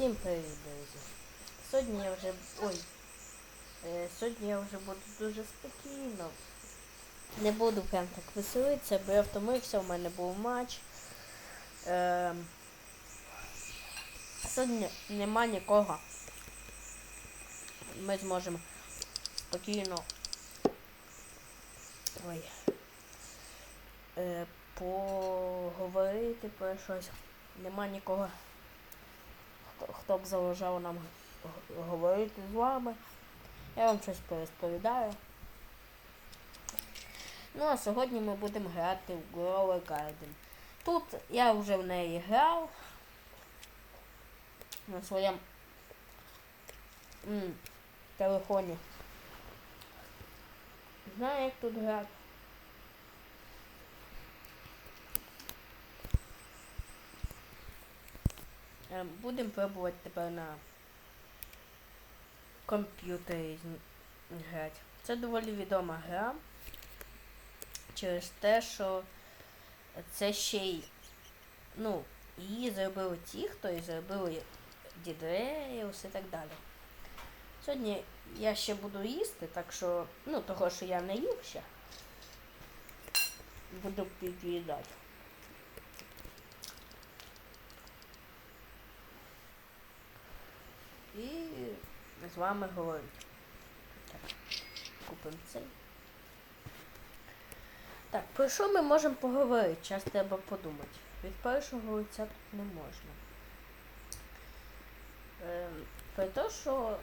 Всім привіт, друзі. Сьогодні я вже. Ой. Е, сьогодні я вже буду дуже спокійно. Не буду прям так веселитися, бо я втомився, у мене був матч. Е, сьогодні нема нікого. Ми зможемо спокійно. Ой. Е, поговорити про щось. Нема нікого хто заважав нам говорити з вами. Я вам щось порозповідаю. Ну а сьогодні ми будемо грати в Grower Garden. Тут я вже в неї грав на своєму телефоні. Знаю, як тут грати. Будемо пробувати тепер на комп'ютері грати. Це доволі відома гра. Через те, що це ще й. Ну, її зробили ті, хто і зробили Дідреус і так далі. Сьогодні я ще буду їсти, так що, ну, того, що я не їв ще. Буду під'їдати. І з вами говорити. Так, купимо цей. Так, про що ми можемо поговорити? Час треба подумати. Від першого лиця тут не можна. Ем, про те, що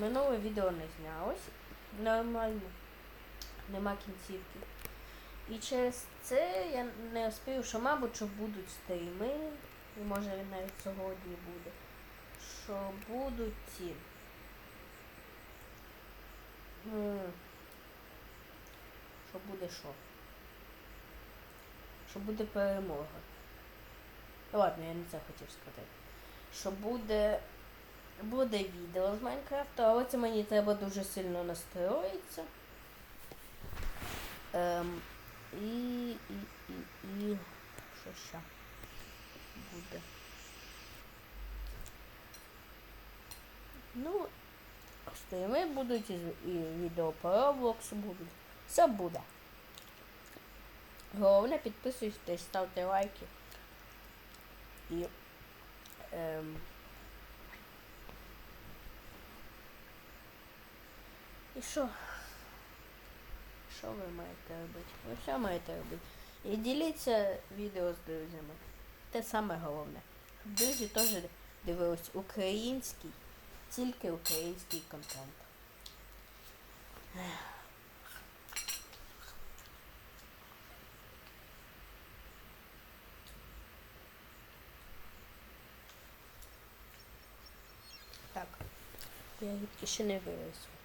минуле відео не знялось нормально. Нема кінцівки. І через це я не розповів, що, мабуть, що будуть стріми, і може він навіть сьогодні буде. Що будуть. Що буде що? Що буде перемога. Ладно, я не це хотів сказати. Що буде. Буде відео з Майнкрафту, але це мені треба дуже сильно настроїтися. Ем, і, і, і, і. Що ще буде? Ну, стріми будуть, і, відео по Roblox будуть. Все буде. Головне підписуйтесь, ставте лайки. І. Ем, і що? Що ви маєте робити? Ви що маєте робити? І діліться відео з друзями. Те саме головне. Щоб друзі теж дивились український, тільки український контент. Так. Я ще не вивезу.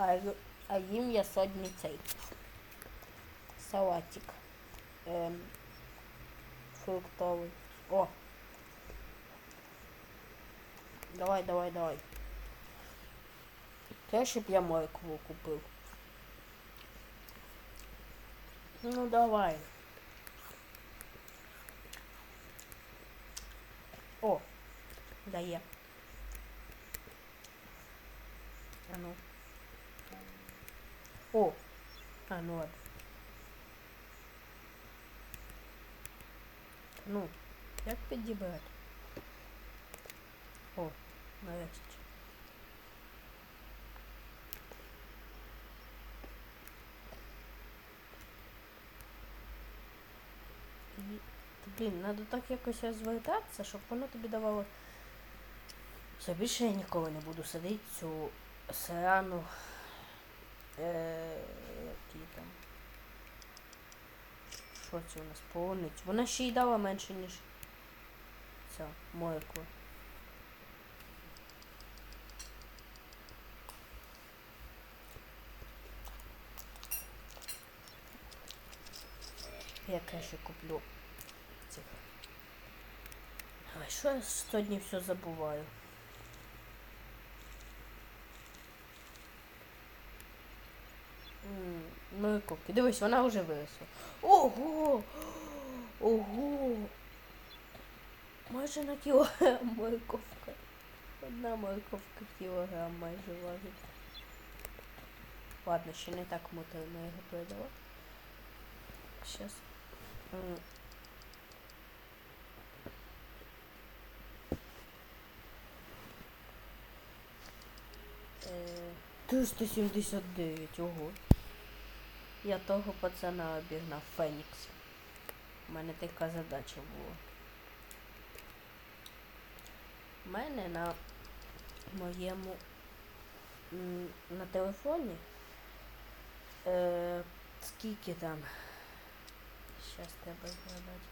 А, ю- а їм я сьогодні цей салатик. Ем, фруктовий. О! Давай, давай, давай. Краще б я моркву купив. Ну давай. О, дає. А ну. О! А, ну ладно. Ну, як підібрати? О, нарешті. Блін, треба так якось розвертатися, щоб воно тобі давало. Все, більше я ніколи не буду садити цю срану. Е, які там. Що це у нас? Полуницю. Вона ще й дала менше, ніж ця мойку. Я краще куплю цих. А що я сьогодні все забуваю? М, Морковки. Дивись, вона вже виросла. Ого! Ого! Майже на кілограм морковка. Одна морковка кілограм майже важить. Ладно, ще не так муторно його продала. Сейчас. Е, 379, ого. Я того пацана обігнав Фенікс. У мене така задача була. У мене на моєму на телефоні е, скільки там? Щас треба згадати.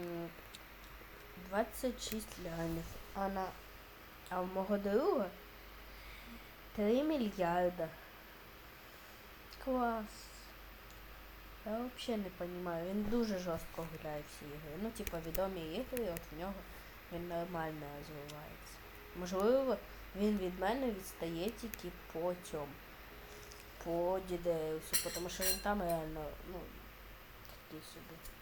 М, 26 лямів. А на а в мого друга 3 мільярда. Клас. Я взагалі не розумію. Він дуже жорстко гуляє всі ігри. Ну, типа відомі ігри, от в нього він нормально розвивається. Можливо, він від мене відстає тільки по цьому. По Дідеусу, тому що він там реально, ну, такий собі.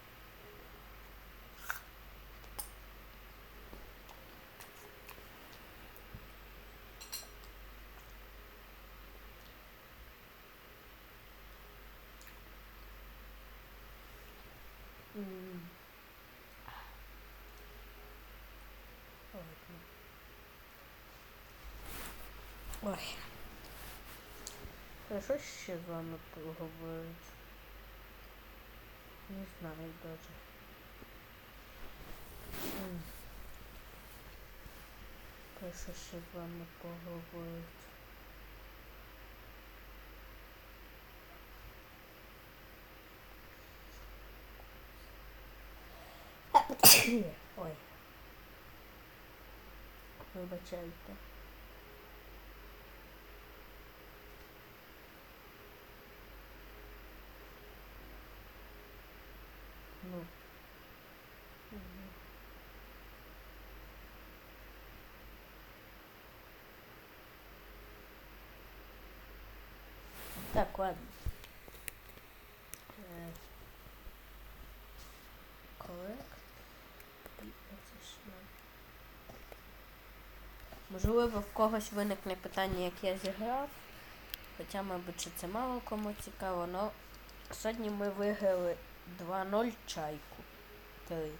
М. Ладно. Ой. Хорошо ще з вами поговорити. Не знаю даже. Хорошо ще з вами поговорити. Ой. Вибачайте. Ну. Мгм. Так, ладно. Е, ж. Можливо, в когось виникне питання, як я зіграв. Хоча, мабуть, це мало кому цікаво, але сьогодні ми виграли 2-0 чайку. 3.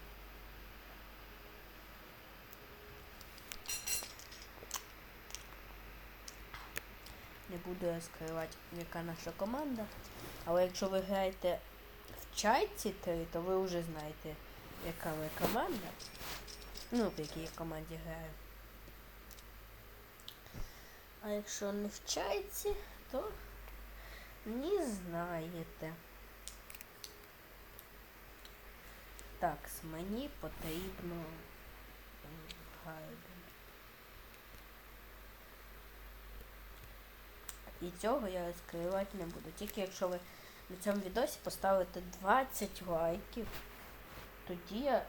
Не буду розкривати, яка наша команда. Але якщо ви граєте в чайці 3, то ви вже знаєте, яка ви команда. Ну, в якій команді граю. А якщо не в чайці, то не знаєте. Так, мені потрібно м, І цього я розкривати не буду. Тільки якщо ви на цьому відосі поставите 20 лайків, тоді я е,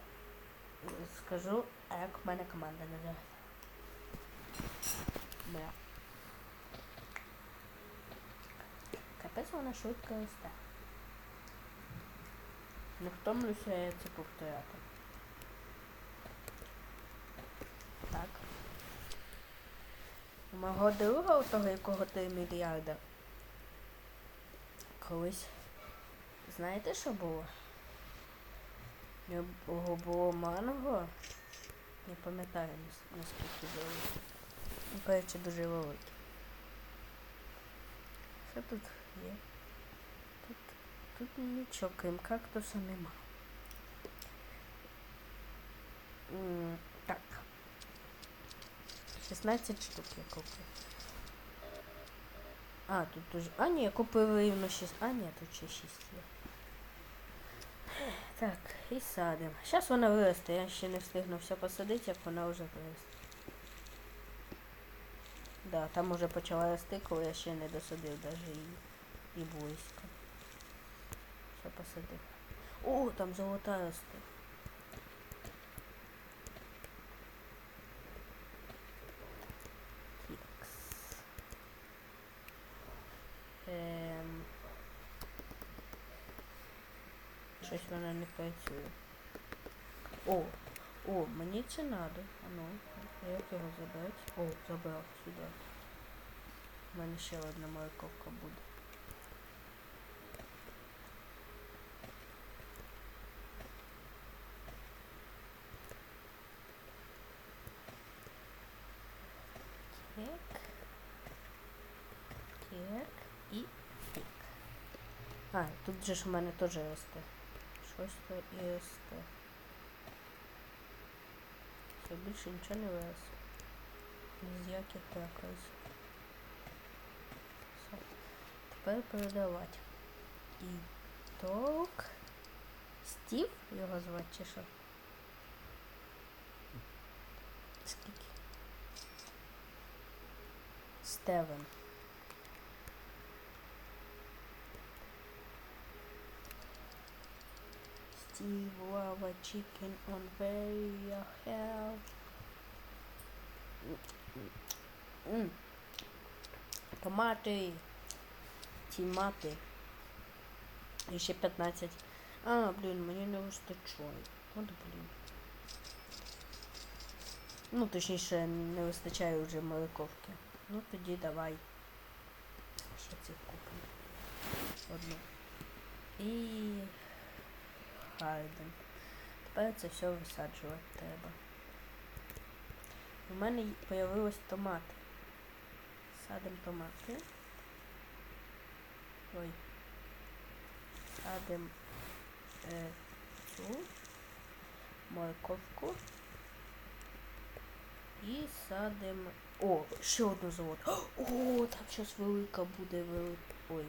скажу, як в мене команда називається. Бля. Капець вона швидко росте. Не втомлюся я це повторяти. Так. У мого друга, у того, якого 3 мільярда. Колись. Знаєте, що було? У нього було манго. Не пам'ятаю наскільки велике. Ну, коротше, дуже велике. Що тут є? Тут, тут нічого, крім кактуса нема. М, Так. 16 штук я купив. А, тут уже. А, ні, я купив рівно 6. А, ні, тут ще 6 є. Так, і садимо. Зараз вона виросте, я ще не встигну все посадити, як вона вже виросте. Да, там уже почала рости, коли я ще не досадив навіть її. І близько. Все посади. О, там золота росте. Щось вона не працює. О, о, мені це надо. А ну, як його забрати? О, забрав сюди. У мене ще одна морковка буде. Кек. Кек і. А, тут же ж у мене теж росте. Щось то і. Все, більше нічого не виросло. Ні з яких приказів. Все. Тепер передавати. І ток. Стів його звати чи що? Стевен. Steve Lava Chicken on very hell. М. Томати. Тімати. І ще 15. А, блін, мені не вистачає. От блін. Ну, точніше, не вистачає вже морковки. Ну тоді давай. Ще цих купимо. Одну. І Гайден. Тепер це все висаджувати треба. У мене появилось томати. Садимо томати. Ой. Садимо е, цю морковку. І садимо. О, ще одну завод. О, там зараз велика буде велика. Ой.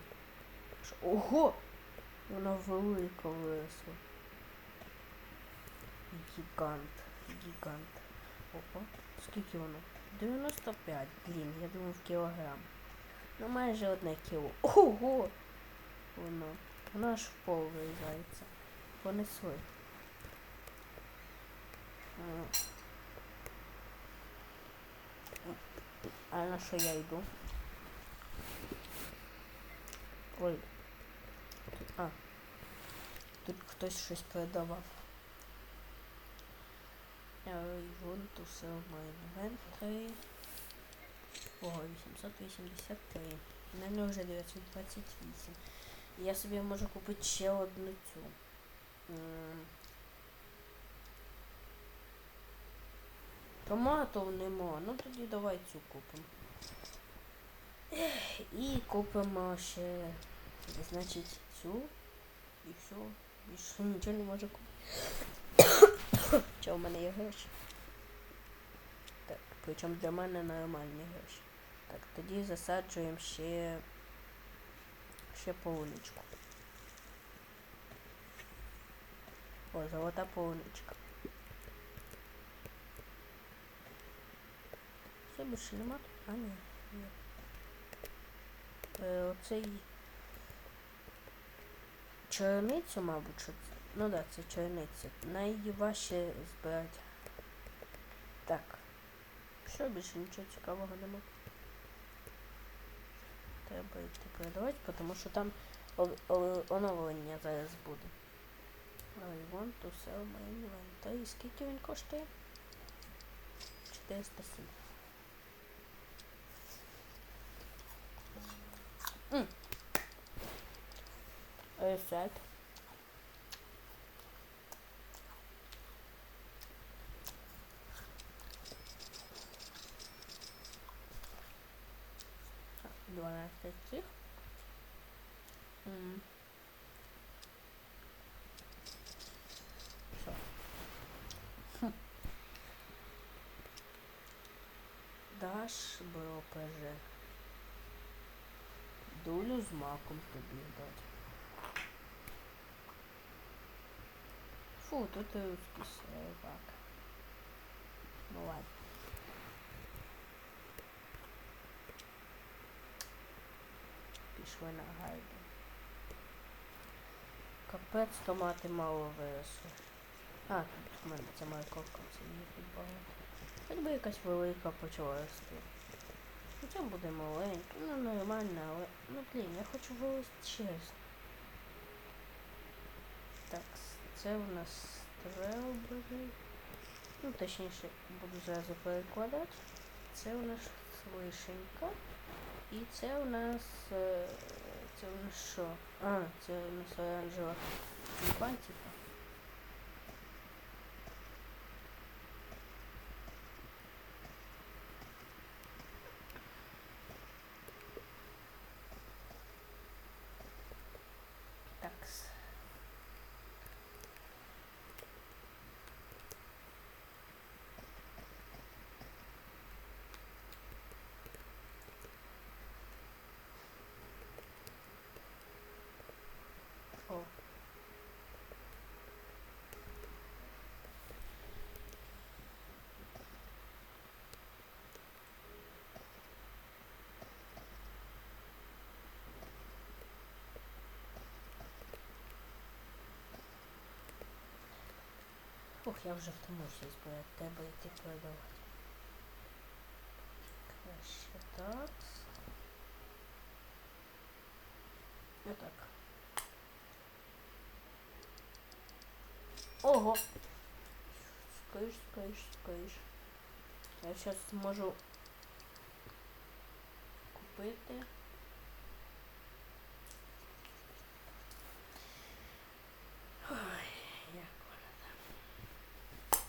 Ого! Вона велика виросла. Гігант. Гігант. Опа. Скільки воно? 95. Блін, я думаю в кілограм. Ну майже одне кіло. Ого! Воно. Воно аж в пол вирізається. Понесли. А на що я йду? Ой. А. Тут хтось щось продавав. I want to sell my inventory. Ого, 883. У мене вже 928. Я собі можу купити ще одну цю. М. Томатів нема. Ну тоді давай цю купимо. Ех, І купимо ще, значить, цю. І все. Більше нічого не можу купити. Що в мене є гроші? Так, причому для мене нормальні гроші. Так, тоді засаджуємо ще ще полуничку. О, золота полуничка. Все більше нема тут? А ні, є. Е, оцей чорницю, мабуть, що це. Ну да, це чорниця. Найважче збирати. Так. Що більше нічого цікавого нема. Треба йти продавати, тому що там оновлення зараз буде. I want to sell my inventory. Скільки він коштує? 407. М. Reset. Так, 12 цих. Даш бро ПЖ. Долю з маком тобі дати. Фу, тут і русский сервак. Ну ладно. Пішли на гайду. Капець, томати мало виросли. А, тут в мене ця морковка, це її багато. Хоч би якась велика почала рости. Ну це буде маленька, ну нормально, але. Ну блін, я хочу вилезти чесно. Так, це у нас стрелбери. Ну, точніше, буду зразу перекладати. Це у нас вишенька. І це у нас. е, Це у нас що? А, це у нас оранжева тюльпан, типа. Такс. О. Ох, я вже втомився збирати тебе йти продавати. Краще так. Отак. Ого! Скоріш, скоріш, скоріш. Я зараз можу купити. Ой, як вона там.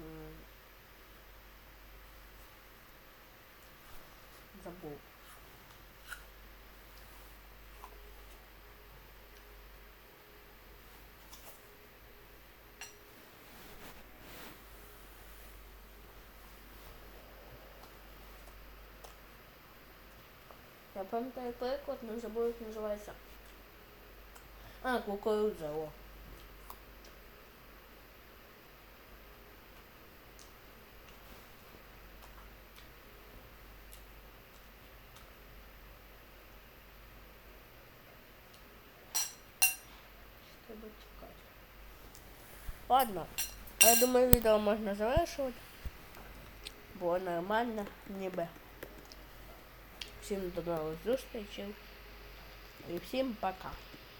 М. Забув. Я пам'ятаю переклад, не забув, як називається. А, кукурудза, о. Треба тікати. Ладно, я думаю, відео можна завершувати. Було нормально, ніби. Всім до нових. І всім пока.